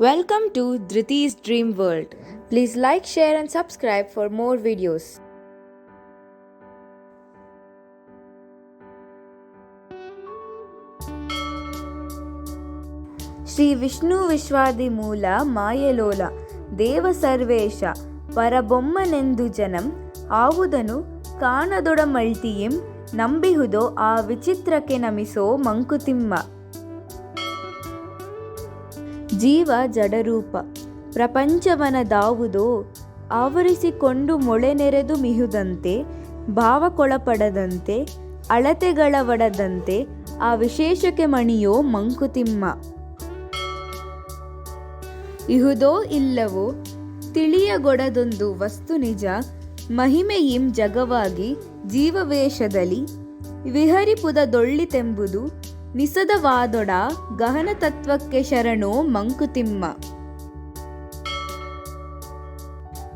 Welcome to Dhriti's Dream World. Please like, share, and subscribe for more videos. Shri Vishnu విశ్వాది మూల మాయలోల దేవ సర్వేష పరబొమ్మనెందు జనం ఆవుదను కాణదొడమల్తియం నంబిహుదో ఆ విచిత్రకె నమిసో మంకుతిమ్మ ಜೀವ ಜಡರೂಪ. ಪ್ರಪಂಚವನದಾವುದೋ, ಆವರಿಸಿಕೊಂಡು ಮೊಳೆನೆರೆದು ಮಿಹುದಂತೆ ಭಾವಕ್ಕೊಳಪಡದಂತೆ ಅಳತೆಗಳವಡದಂತೆ, ಆ ವಿಶೇಷಕ್ಕೆ ಮಣಿಯೋ ಮಂಕುತಿಮ್ಮ. ಇಹುದೋ ಇಲ್ಲವೋ, ತಿಳಿಯಗೊಡದೊಂದು ವಸ್ತು ನಿಜ, ಮಹಿಮೆಯಿಂ ಜಗವಾಗಿ ಜೀವವೇಷದಲ್ಲಿ, ವಿಹರಿಪುದದೊಳ್ಳಿತೆಂಬುದು ನಿಸದವಾದೊಡ ಗಹನ ತತ್ವಕ್ಕೆ ಶರಣೋ ಮಂಕುತಿಮ್ಮ.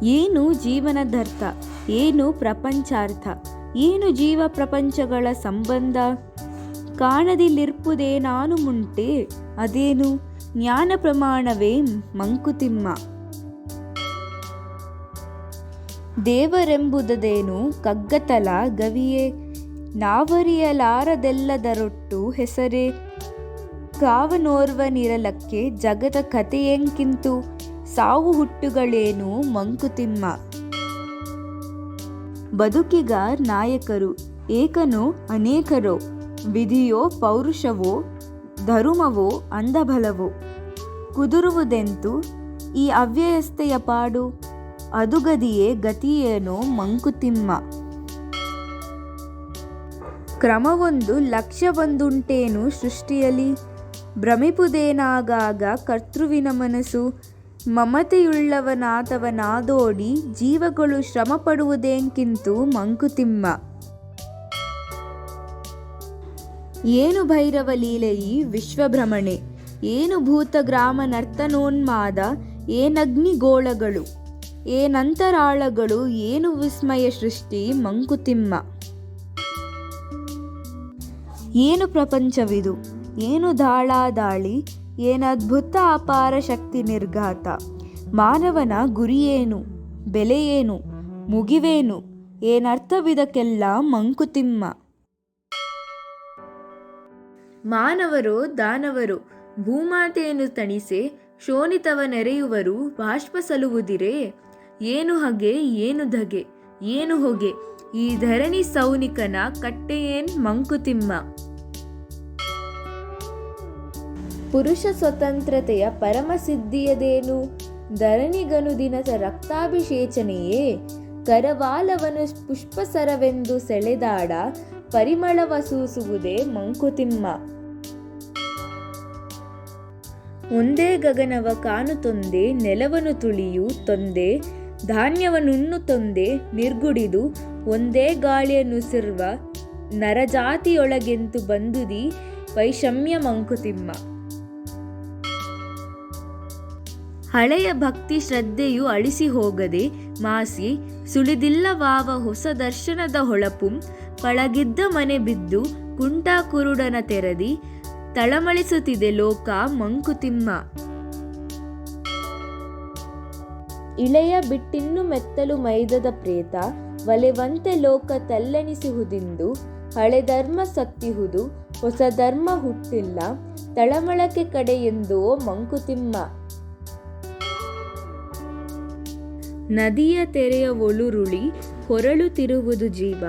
ಏನು ಜೀವನದರ್ಥ? ಏನು ಪ್ರಪಂಚಾರ್ಥ? ಏನು ಜೀವ ಪ್ರಪಂಚಗಳ ಸಂಬಂಧ? ಕಾಣದಿಲ್ಲಿರ್ಪುದೇನಾನು ಮುಂಟೆ, ಅದೇನು? ಜ್ಞಾನ ಪ್ರಮಾಣವೇ ಮಂಕುತಿಮ್ಮ. ದೇವರೆಂಬುದದೇನು ಕಗ್ಗತಲ ಗವಿಯೇ? ನಾವರಿಯಲಾರದೆಲ್ಲದರೊಟ್ಟು ಹೆಸರೇ? ಕಾವನೋರ್ವನಿರಲಕ್ಕೆ ಜಗದ ಕಥೆಯೆಂಕಿಂತು? ಸಾವು ಹುಟ್ಟುಗಳೇನು ಮಂಕುತಿಮ್ಮ. ಬದುಕಿಗ ನಾಯಕರು, ಏಕನೋ ಅನೇಕರೋ, ವಿಧಿಯೋ ಪೌರುಷವೋ, ಧರುಮವೋ ಅಂದಬಲವೋ ಕುದುರುವುದೆಂತು ಈ ಅವ್ಯಯಸ್ಥೆಯ ಪಾಡು? ಅದುಗದಿಯೇ ಗತಿಯೇನೋ ಮಂಕುತಿಮ್ಮ. ಕ್ರಮವೊಂದು ಲಕ್ಷ್ಯವೊಂದುಂಟೇನು ಸೃಷ್ಟಿಯಲಿ ಭ್ರಮಿಪುದೇನಾಗಾಗ ಕರ್ತೃವಿನ ಮನಸ್ಸು ಮಮತೆಯುಳ್ಳವನಾತವನಾದೋಡಿ ಜೀವಗಳು ಶ್ರಮಪಡುವುದೇಂಕಿಂತು ಮಂಕುತಿಮ್ಮ. ಏನು ಭೈರವ ಲೀಲೆಯಿ ವಿಶ್ವಭ್ರಮಣೆ? ಏನು ಭೂತಗ್ರಾಮ ನರ್ತನೋನ್ಮಾದ? ಏನಗ್ನಿಗೋಳಗಳು? ಏನಂತರಾಳಗಳು? ಏನು ವಿಸ್ಮಯ ಸೃಷ್ಟಿ? ಮಂಕುತಿಮ್ಮ. ಏನು ಪ್ರಪಂಚವಿದು? ಏನು ದಾಳಾದಾಳಿ ಏನದ್ಭುತ ಅಪಾರ ಶಕ್ತಿ ನಿರ್ಘಾತ? ಮಾನವನ ಗುರಿಯೇನು ಬೆಲೆಯೇನು ಮುಗಿವೇನು? ಏನರ್ಥವಿದಕ್ಕೆಲ್ಲ ಮಂಕುತಿಮ್ಮ. ಮಾನವರು, ದಾನವರು, ಭೂಮಾತೆಯನ್ನು ತಣಿಸಿ, ಶೋಣಿತವ ನೆರೆಯುವರು, ಬಾಷ್ಪ ಸಲುವುದಿರೇ? ಏನು ಹಗೆ, ಏನು ಧಗೆ? ಏನು ಹೊಗೆ? ಈ ಧರಣಿ ಸೌನಿಕನ ಕಟ್ಟೆಯೇನ್ ಮಂಕುತಿಮ್ಮ? ಪುರುಷ ಸ್ವತಂತ್ರತೆಯ ಪರಮಸಿದ್ಧಿಯದೇನು ಧರಣಿಗನು ದಿನದ ರಕ್ತಾಭಿಷೇಚನೆಯೇ? ಕರವಾಲವನು ಪುಷ್ಪಸರವೆಂದು ಸೆಳೆದಾಡ ಪರಿಮಳವ ಸೂಸುವುದೇ ಮಂಕುತಿಮ್ಮ. ಒಂದೇ ಗಗನವ ಕಾನು ತೊಂದೆ, ನೆಲವನು ತುಳಿಯು ತೊಂದೆ ಧಾನ್ಯವನ್ನುಣ್ಣು ತೊಂದೆ, ನಿರ್ಗುಡಿದು ಒಂದೇ ಗಾಳಿಯನ್ನುಸಿರುವ ನರಜಾತಿಯೊಳಗೆಂತು ಬಂದುದಿ ವೈಷಮ್ಯ ಮಂಕುತಿಮ್ಮ. ಹಳೆಯ ಭಕ್ತಿ ಶ್ರದ್ಧೆಯು ಅಳಿಸಿ ಹೋಗದೆ ಮಾಸಿ, ಸುಳಿದಿಲ್ಲವಾವ ಹೊಸ ದರ್ಶನದ ಹೊಳಪುಂ, ಪಳಗಿದ್ದ ಮನೆ ಬಿದ್ದು ಕುಂಟ ಕುರುಡನ ತೆರದಿ, ತಳಮಳಿಸುತ್ತಿದೆ ಲೋಕ ಮಂಕುತಿಮ್ಮ. ಇಳೆಯ ಬಿಟ್ಟಿನ್ನು ಮೆತ್ತಲು ಮೈದದ ಪ್ರೇತ, ಒಲೆವಂತೆ ಲೋಕ ತಲ್ಲೆನಿಸುವುದಿಂದು ಹಳೆ ಧರ್ಮ ಸತ್ತಿಹುದು, ಹೊಸ ಧರ್ಮ ಹುಟ್ಟಿಲ್ಲ, ತಳಮಳಕೆ ಕಡೆ ಎಂದೋ ಮಂಕುತಿಮ್ಮ. ನದಿಯ ತೆರೆಯ ಒಳುರುಳಿ ಹೊರಳುತ್ತಿರುವುದು ಜೀವ.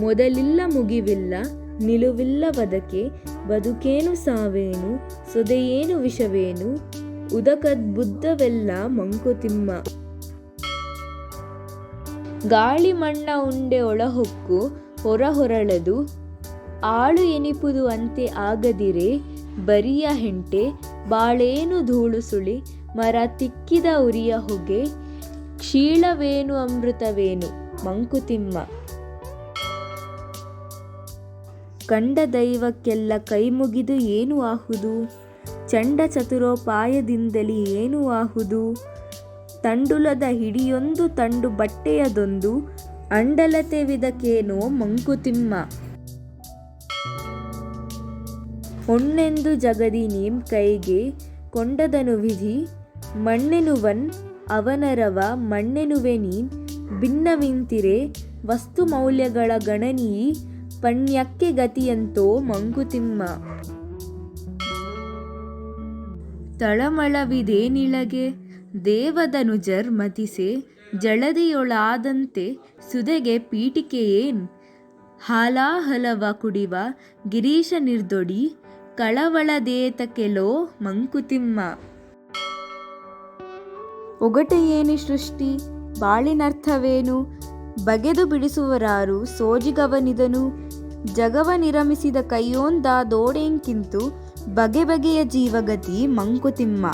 ಮೊದಲಿಲ್ಲ ಮುಗಿವಿಲ್ಲ, ನಿಲುವಿಲ್ಲ ಬದಕೆ. ಬದುಕೇನು ಸಾವೇನು, ಸೊದೆಯೇನು ವಿಷವೇನು? ಉದಕದ್ಬುದ್ಧವೆಲ್ಲ ಮಂಕುತಿಮ್ಮ. ಗಾಳಿ ಮಣ್ಣ ಉಂಡೆ ಒಳಹೊಕ್ಕು ಹೊರ ಹೊರಳದು ಆಳು ಎನಿಪುದು ಅಂತೆ ಆಗದಿರೆ, ಬರಿಯ ಹೆಂಟೆ. ಬಾಳೇನು ಧೂಳು ಸುಳಿ, ಮರ ತಿಕ್ಕಿದ ಉರಿಯ ಹೊಗೆ. ಕ್ಷೀಳವೇನು ಅಮೃತವೇನು ಮಂಕುತಿಮ್ಮ. ಕಂಡ ದೈವಕ್ಕೆಲ್ಲ ಕೈ ಮುಗಿದು ಏನು ಆಹುದು? ಚಂಡ ಚತುರೋಪಾಯದಿಂದಲಿ ಏನು ಆಹುದು? ತಂಡುಲದ ಹಿಡಿಯೊಂದು ತಂಡು ಬಟ್ಟೆಯದೊಂದು ಅಂಡಲತೆವಿದಕೇನೋ ಮಂಕುತಿಮ್ಮ. ಹೊಣ್ಣೆಂದು ಜಗದಿ ನೀಂ ಕೈಗೆ ಕೊಂಡದನು ವಿಧಿ, ಮಣ್ಣೆನುವನ್ ಅವನರವ ಮಣ್ಣೆನುವೆ ನೀನ್, ಭಿನ್ನವಿಂತಿರೆ ವಸ್ತು ಮೌಲ್ಯಗಳ ಗಣನೀ ಪಣ್ಯಕ್ಕೆ ಗತಿಯಂತೋ ಮಂಕುತಿಮ್ಮ. ತಳಮಳವಿದೇನಿಳಗೆ ದೇವದನುಜರ್ ಮತಿಸೆ ಜಳದಿಯೊಳಾದಂತೆ ಸುದೆಗೆ ಪೀಠಿಕೆಯೇನ್ ಹಾಲಾಹಲವ ಕುಡಿವ ಗಿರೀಶ ನಿರ್ದೊಡಿ, ಕಳವಳದೇತಕೆಲೋ ಮಂಕುತಿಮ್ಮ. ಒಗಟೆಯೇನಿ ಸೃಷ್ಟಿ? ಬಾಳಿನರ್ಥವೇನು? ಬಗೆದು ಬಿಡಿಸುವರಾರು ಸೋಜಿಗವನಿದನು. ಜಗವ ನಿರಮಿಸಿದ ಕೈಯೋಂದ ದೋಡೆಂಕಿಂತು ಬಗೆ ಬಗೆಯ ಜೀವಗತಿ ಮಂಕುತಿಮ್ಮ.